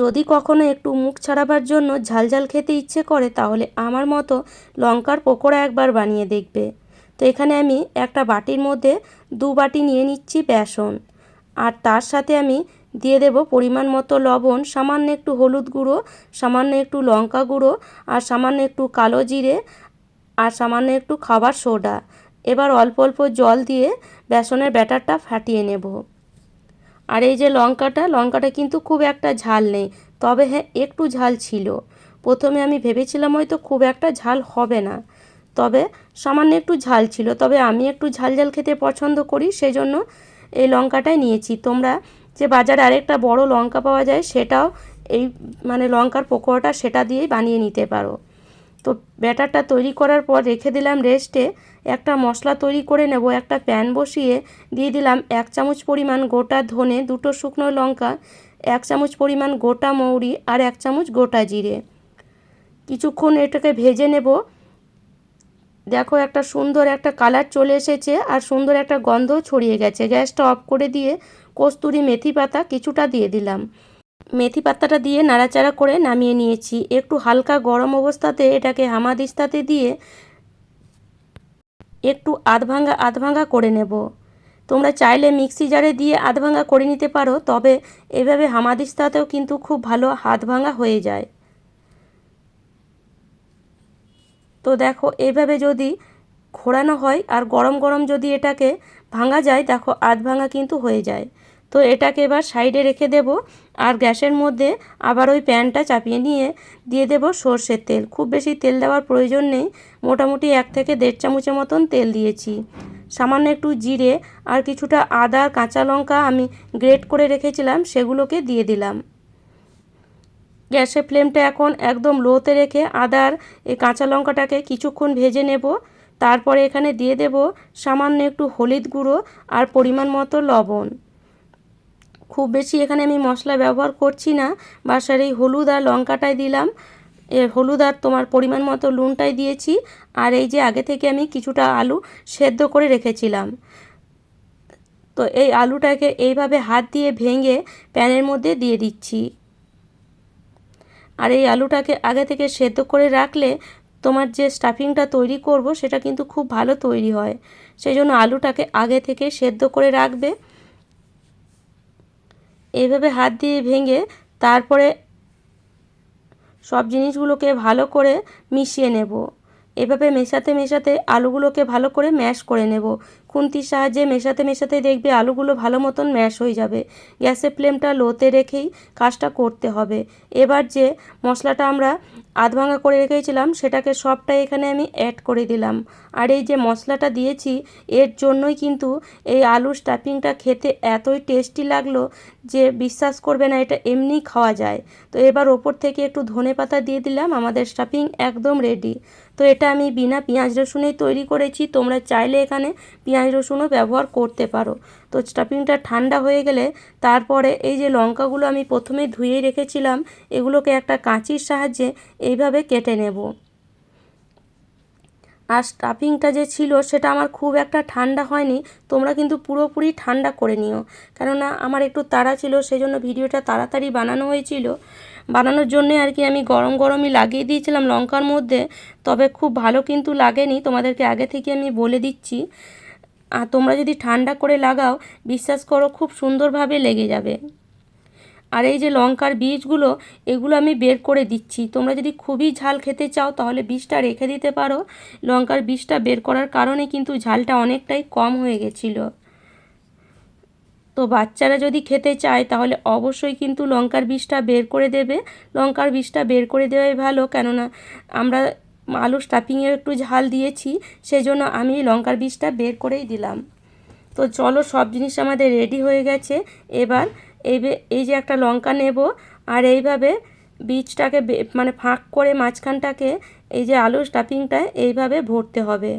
যদি কখনো একটু মুখ ছাড়াবার জন্য ঝালঝাল খেতে ইচ্ছে করে, তাহলে আমার মতো লঙ্কার পকোড়া একবার বানিয়ে দেখবে। তো এখানে আমি একটা বাটির মধ্যে দু বাটি নিয়ে নিচ্ছি বেসন। আর তার সাথে আমি দিয়ে দেব পরিমাণ মতো লবণ, সামান্য একটু হলুদ গুঁড়ো, সামান্য একটু লঙ্কা গুঁড়ো, আর সামান্য একটু কালো জিরে, আর সামান্য একটু খাবার সোডা। এবার অল্প অল্প জল দিয়ে বেসনের ব্যাটারটা ফাটিয়ে নেব। আর এই যে লঙ্কাটা লঙ্কাটা কিন্তু খুব একটা ঝাল নেই। তবে হ্যাঁ একটু ঝাল ছিল। প্রথমে আমি ভেবেছিলাম হয়তো খুব একটা ঝাল হবে না। তবে সামান্য একটু ঝাল ছিল। তবে আমি একটু ঝাল ঝাল খেতে পছন্দ করি সেই জন্য এই লঙ্কাটাই নিয়েছি। তোমরা যে বাজারে আরেকটা বড় লঙ্কা পাওয়া যায়, সেটাও এই মানে লঙ্কার পকোড়াটা সেটা দিয়েই বানিয়ে নিতে পারো। তো ব্যাটারটা তৈরি করার পর রেখে দিলাম রেস্টে। একটা মশলা তৈরি করে নেব, একটা প্যান বসিয়ে দিয়ে দিলাম এক চামচ পরিমাণ গোটা ধনে, দুটো শুকনো লঙ্কা, এক চামচ পরিমাণ গোটা মৌরি আর এক চামচ গোটা জিরে। কিছুক্ষণ এটাকে ভেজে নেব। দেখো একটা সুন্দর একটা কালার চলে এসেছে আর সুন্দর একটা গন্ধ ছড়িয়ে গেছে। গ্যাসটা অফ করে দিয়ে কস্তুরি মেথি পাতা কিছুটা দিয়ে দিলাম। মেথি পাতাটা দিয়ে নাড়াচাড়া করে নামিয়ে নিয়েছি। একটু হালকা গরম অবস্থাতে এটাকে হামাদিস্তাতে দিয়ে একটু আধ ভাঙা আধ ভাঙা করে নেব। তোমরা চাইলে মিক্সি জারে দিয়ে আধ ভাঙা করে নিতে পারো, তবে এভাবে হামাদিস্তাতেও কিন্তু খুব ভালো হাত হয়ে যায়। তো দেখো এইভাবে যদি ঘোরানো হয় আর গরম গরম যদি এটাকে ভাঙা যায়, দেখো আধ কিন্তু হয়ে যায়। তো এটাকে এবার সাইডে রেখে দেব আর গ্যাসের মধ্যে আবার ওই প্যানটা চাপিয়ে নিয়ে দিয়ে দেব সর্ষের তেল। খুব বেশি তেল দেওয়ার প্রয়োজন নেই। মোটামুটি এক থেকে দেড় চামচের মতন তেল দিয়েছি। সামান্য একটু জিরে আর কিছুটা আদা কাঁচা লঙ্কা আমি গ্রেট করে রেখেছিলাম, সেগুলোকে দিয়ে দিলাম। গ্যাসের ফ্লেমটা এখন একদম লোতে রেখে আদার এই কাঁচা লঙ্কাটাকে কিছুক্ষণ ভেজে নেব। তারপরে এখানে দিয়ে দেব সামান্য একটু হলুদ গুঁড়ো আর পরিমাণ মতো লবণ। খুব বেশি এখানে আমি মশলা ব্যবহার করছি না। বাসার এই হলুদ আর লঙ্কাটাই দিলাম। এ হলুদ আর তোমার পরিমাণ মতো নুনটাই দিয়েছি। আর এই যে আগে থেকে আমি কিছুটা আলু সেদ্ধ করে রেখেছিলাম। তো এই আলুটাকে এইভাবে হাত দিয়ে ভেঙে প্যানের মধ্যে দিয়ে দিচ্ছি। আর এই আলুটাকে আগে থেকে সেদ্ধ করে রাখলে তোমার যে স্টাফিংটা তৈরি করব সেটা কিন্তু খুব ভালো তৈরি হয়। সেই জন্য আলুটাকে আগে থেকে সেদ্ধ করে রাখবে। এইভাবে হাত দিয়ে ভেঙে তারপরে সব জিনিসগুলোকে ভালো করে মিশিয়ে নেব। এভাবে মেশাতে মেশাতে আলুগুলোকে ভালো করে ম্যাশ করে নেব। খুন্তির সাহায্যে মেশাতে মেশাতে দেখবে আলুগুলো ভালো মতন ম্যাশ হয়ে যাবে। গ্যাসের ফ্লেমটা লোতে রেখেই কাজটা করতে হবে। এবার যে মশলাটা আমরা আধ ভাঙা করে রেখেছিলাম, সেটাকে সবটাই এখানে আমি অ্যাড করে দিলাম। আর এই যে মশলাটা দিয়েছি, এর জন্যই কিন্তু এই আলুর স্টাফিংটা খেতে এতই টেস্টি লাগল যে বিশ্বাস করবে না, এটা এমনিই খাওয়া যায়। তো এবার ওপর থেকে একটু ধনে পাতা দিয়ে দিলাম, আমাদের স্টাফিং একদম রেডি তো এটা আমি বিনা পেঁয়াজ রসুনেই তৈরি করেছি, তোমরা চাইলে এখানে পেঁয়াজ রসুনও ব্যবহার করতে পারো। তো স্টাফিংটা ঠান্ডা হয়ে গেলে তারপরে এই যে লঙ্কাগুলো আমি প্রথমে ধুয়ে রেখেছিলাম, এগুলোকে একটা কাঁচির সাহায্যে এইভাবে কেটে নেব। আর স্টাফিংটা যে ছিল সেটা আমার খুব একটা ঠান্ডা হয়নি, তোমরা কিন্তু পুরোপুরি ঠান্ডা করে নিও। কেননা আমার একটু তাড়া ছিল সেই জন্য ভিডিওটা তাড়াতাড়ি বানানো হয়েছিল। বানানোর জন্যে আর কি আমি গরম গরমই লাগিয়ে দিয়েছিলাম লঙ্কার মধ্যে, তবে খুব ভালো কিন্তু লাগেনি, তোমাদেরকে আগে থেকে আমি বলে দিচ্ছি। আর তোমরা যদি ঠান্ডা করে লাগাও, বিশ্বাস করো খুব সুন্দরভাবে লেগে যাবে। আর এই যে লঙ্কার বীজগুলো, এগুলো আমি বের করে দিচ্ছি। তোমরা যদি খুবই ঝাল খেতে চাও, তাহলে বীজটা রেখে দিতে পারো। লঙ্কার বীজটা বের করার কারণে কিন্তু ঝালটা অনেকটাই কম হয়ে গেছিল। তো বাচ্চারা যদি খেতে চায়, তাহলে অবশ্যই কিন্তু লঙ্কার বীজটা বের করে দেবে। লঙ্কার বীজটা বের করে দেওয়াই ভালো, কেননা আমরা আলু স্টাফিংয়েও একটু ঝাল দিয়েছি সেই জন্য আমি লঙ্কার বীজটা বের করেই দিলাম। তো চলো সব জিনিস আমাদের রেডি হয়ে গেছে। এবার এই এই যে একটা লঙ্কা নেব, আর এইভাবে বীজটাকে মানে ফাঁক করে মাঝখানটাকে এই যে আলুর স্টাফিংটা এইভাবে ভরতে হবে,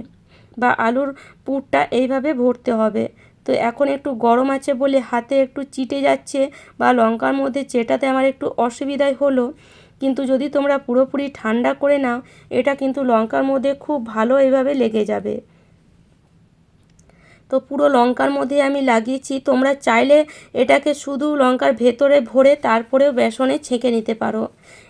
বা আলুর পুরটা এইভাবে ভরতে হবে। তো এখন একটু গরম আছে বলে হাতে একটু চিটে যাচ্ছে, বা লঙ্কার মধ্যে চেটাতে আমার একটু অসুবিধাই হলো। কিন্তু যদি তোমরা পুরোপুরি ঠান্ডা করে নাও, এটা কিন্তু লঙ্কার মধ্যে খুব ভালো এভাবে লেগে যাবে। তো পুরো লঙ্কার মধ্যে আমি লাগিয়েছি। তোমরা চাইলে এটাকে শুধু লঙ্কার ভেতরে ভরে তারপরেও বেসনে ছেঁকে নিতে পারো।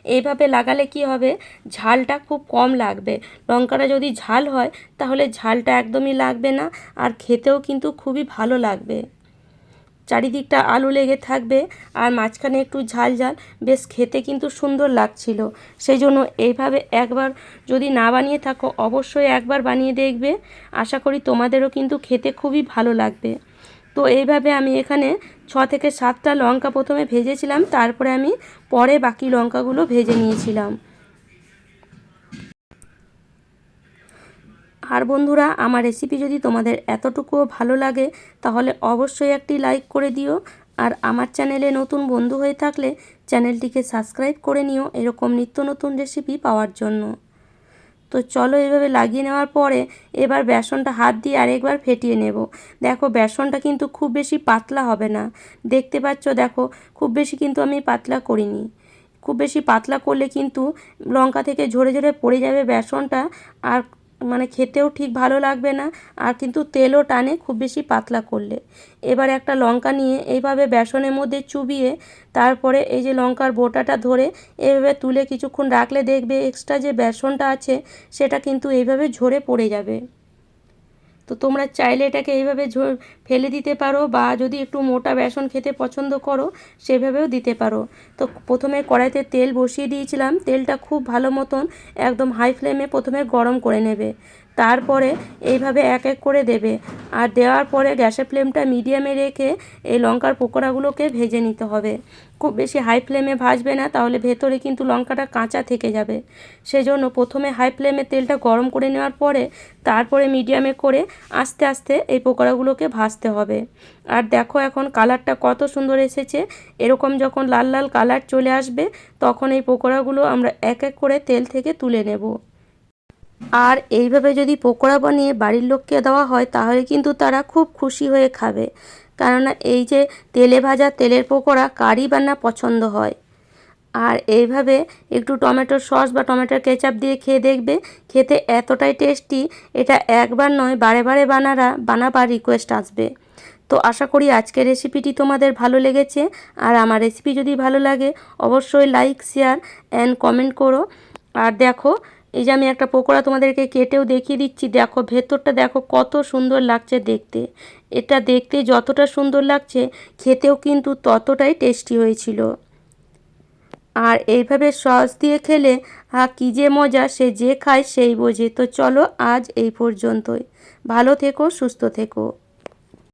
এইভাবে লাগালে কি হবে? ঝালটা খুব কম লাগবে। লঙ্কাটা যদি ঝাল হয়, তাহলে ঝালটা একদমই লাগবে না, আর খেতেও কিন্তু খুবই ভালো লাগবে। চারিদিকটা আলু লেগে থাকবে আর মাঝখানে একটু ঝাল ঝাল। বেশ খেতে কিন্তু সুন্দর লাগছিল। সেই জন্য এইভাবে একবার যদি না বানিয়ে থাকো, অবশ্যই একবার বানিয়ে দেখবে। আশা করি তোমাদেরও কিন্তু খেতে খুবই ভালো লাগবে। তো এইভাবে আমি এখানে ছ থেকে সাতটা লঙ্কা প্রথমে ভেজেছিলাম, তারপরে আমি পরে বাকি লঙ্কাগুলো ভেজে নিয়েছিলাম। আর বন্ধুরা, আমার রেসিপি যদি তোমাদের এতটুকুও ভালো লাগে, তাহলে অবশ্যই একটি লাইক করে দিও। আর আমার চ্যানেলে নতুন বন্ধু হয়ে থাকলে চ্যানেলটিকে সাবস্ক্রাইব করে নিও এরকম নিত্য নতুন রেসিপি পাওয়ার জন্য। তো চলো এভাবে লাগিয়ে নেওয়ার পরে, এবার বেসনটা হাত দিয়ে আরেকবার ফেটিয়ে নেব। দেখো, বেসনটা কিন্তু খুব বেশি পাতলা হবে না। দেখতে পাচ্ছ, দেখো, খুব বেশি কিন্তু আমি পাতলা করিনি। খুব বেশি পাতলা করলে কিন্তু লঙ্কা থেকে ঝরে ঝরে পড়ে যাবে বেসনটা। আর মানে খেতেও ঠিক ভালো লাগবে না, আর কিন্তু তেলও টানে খুব বেশি পাতলা করলে। এবার একটা লঙ্কা নিয়ে এইভাবে বেসনের মধ্যে চুবিয়ে, তারপরে এই যে লঙ্কার বোটাটা ধরে এভাবে তুলে কিছুক্ষণ রাখলে দেখবে এক্সট্রা যে বেসনটা আছে, সেটা কিন্তু এইভাবে ঝরে পড়ে যাবে। তো তোমরা চাইলে এটাকে এইভাবে ফেলে দিতে পারো বা যদি একটু মোটা বেসন খেতে পছন্দ করো, সেভাবেও দিতে পারো। তো প্রথমে কড়াইতে তেল বসিয়ে দিয়েছিলাম। তেলটা খুব ভালো মতন একদম হাই ফ্লেমে প্রথমে গরম করে নেবে। তারপরে এইভাবে এক এক করে দেবে। আর দেওয়ার পরে গ্যাসের ফ্লেমটা মিডিয়ামে রেখে এই লঙ্কার পকোড়াগুলোকে ভেজে নিতে হবে। খুব বেশি হাই ফ্লেমে ভাজবে না, তাহলে ভেতরে কিন্তু লঙ্কাটা কাঁচা থেকে যাবে। সেজন্য প্রথমে হাই ফ্লেমে তেলটা গরম করে নেওয়ার পরে তারপরে মিডিয়ামে করে আস্তে আস্তে এই পকোড়াগুলোকে ভাজতে হবে। আর দেখো এখন কালারটা কত সুন্দর এসেছে। এরকম যখন লাল লাল কালার চলে আসবে, তখন এই পকোড়াগুলো আমরা এক এক করে তেল থেকে তুলে নেব। আর এইভাবে যদি পকোড়া বানিয়ে বাড়ির লোককে দেওয়া হয়, তাহলে কিন্তু তারা খুব খুশি হয়ে খাবে। কেননা এই যে তেলে ভাজা তেলের পকোড়া কারি বান্না পছন্দ হয়। আর এইভাবে একটু টমেটো সস বা টমেটোর কেচাপ দিয়ে খেয়ে দেখবে, খেতে এতটাই টেস্টি, এটা একবার নয়, বারে বারে বানারা, বানাবার রিকোয়েস্ট আসবে। তো আশা করি আজকের রেসিপিটি তোমাদের ভালো লেগেছে। আর আমার রেসিপি যদি ভালো লাগে, অবশ্যই লাইক শেয়ার অ্যান্ড কমেন্ট করো। আর দেখো এই যে আমি একটা পকোড়া তোমাদেরকে কেটেও দেখিয়ে দিচ্ছি। দেখো, ভেতরটা দেখো কত সুন্দর লাগছে দেখতে। এটা দেখতে যতটা সুন্দর লাগছে, খেতেও কিন্তু ততটাই টেস্টি হয়েছিল। আর এইভাবে সস দিয়ে খেলে হা কী যে মজা, সে যে খায় সেই বোঝে। তো চলো আজ এই পর্যন্তই। ভালো থেকো, সুস্থ থেকো।